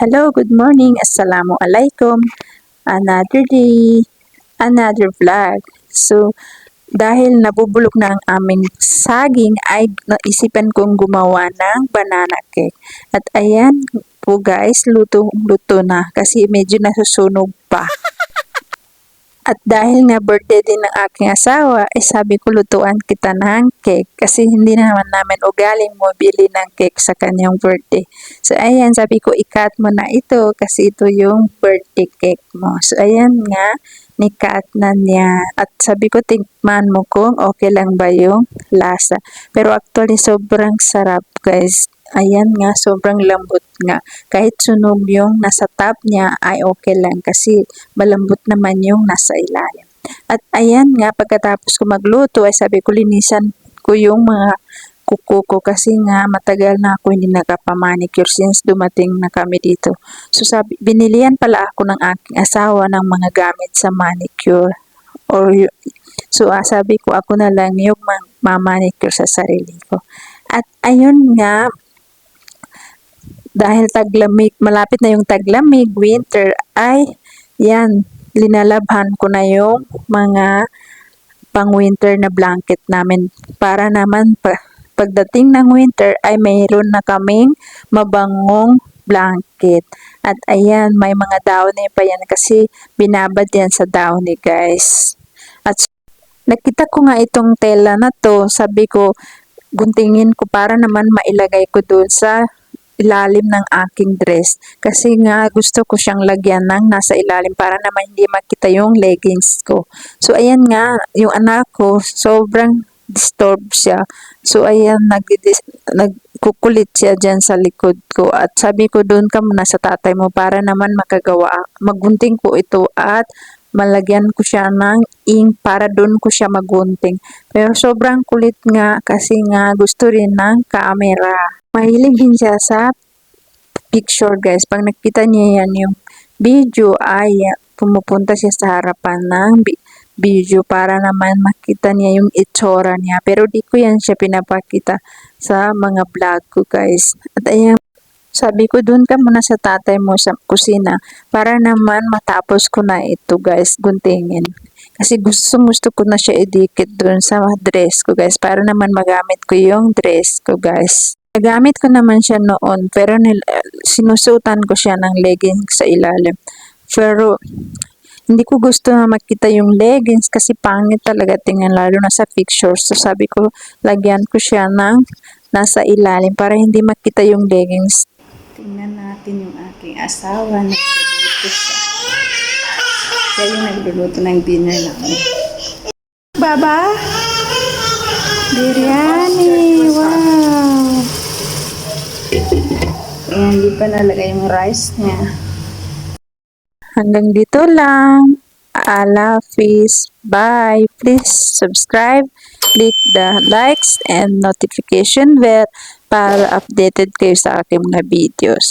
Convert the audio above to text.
Hello, good morning. Assalamu alaikum. Another day, another vlog. So, dahil nabubulok na ang aming saging, ay naisipan kong gumawa ng banana cake. At ayan po guys, luto-luto na kasi medyo nasusunog pa. At dahil nga birthday din ng aking asawa, eh sabi ko lutuan kita ng cake kasi hindi naman namin ugaling mo bili ng cake sa kanyang birthday. So ayan, sabi ko ikat mo na ito kasi ito yung birthday cake mo. So ayan nga, nikat na niya. At sabi ko, tingnan mo kung okay lang ba yung lasa. Pero actually, sobrang sarap guys. Ayan nga, sobrang lambot nga. Kahit sunog yung nasa top niya ay okay lang kasi malambot naman yung nasa ilalim. At ayan nga, pagkatapos ko magluto ay sabi ko linisan ko yung mga kuko ko kasi nga matagal na ako hindi nakapamanicure since dumating na kami dito. So sabi, binilian pala ako ng aking asawa ng mga gamit sa manicure. Or, so ah, sabi ko ako na lang yung mamanicure sa sarili ko. At ayun nga, dahil taglamig, malapit na yung taglamig, winter, ay yan, linalabhan ko na yung mga pang winter na blanket namin para naman pa, pagdating ng winter ay mayroon na kaming mabangong blanket. At ayan, may mga downy pa yan kasi binabad yan sa downy guys. At nakita ko nga itong tela na to, sabi ko, guntingin ko para naman mailagay ko doon sa ilalim ng aking dress. Kasi nga gusto ko siyang lagyan ng nasa ilalim para naman hindi makita yung leggings ko. So ayan nga, yung anak ko sobrang disturb siya. So ayan, nag nagkukulit siya dyan sa likod ko. At sabi ko doon ka muna sa tatay mo para naman makagawa. Magunting ko ito at malagyan ko siya ng ink para doon ko siya magunting. Pero sobrang kulit nga kasi nga gusto rin ng camera. Mahilig din siya sa picture guys. Pag nakita niya yan yung video ay pumupunta siya sa harapan ng video para naman makita niya yung itsura niya. Pero di ko yan siya pinapakita sa mga vlog ko guys. At ayan, sabi ko doon ka muna sa tatay mo sa kusina para naman matapos ko na ito guys, guntingin. Kasi gusto gusto ko na siya idikit doon sa dress ko guys para naman magamit ko yung dress ko guys. Nagamit ko naman siya noon pero nil, sinusutan ko siya ng leggings sa ilalim. Pero hindi ko gusto na makita yung leggings kasi pangit talaga tingnan lalo na sa pictures. So sabi ko lagyan ko siya ng nasa ilalim para hindi makita yung leggings. Tingnan natin yung aking asawa nagluluto siya. Siya yung nagluluto ng dinner namin. Baba? Biryani! Wow! Ayan, hindi pa nalagay yung rice niya. Hanggang dito lang. Allah Hafiz. Bye. Please subscribe, click the likes and notification bell para updated kayo sa aking mga videos.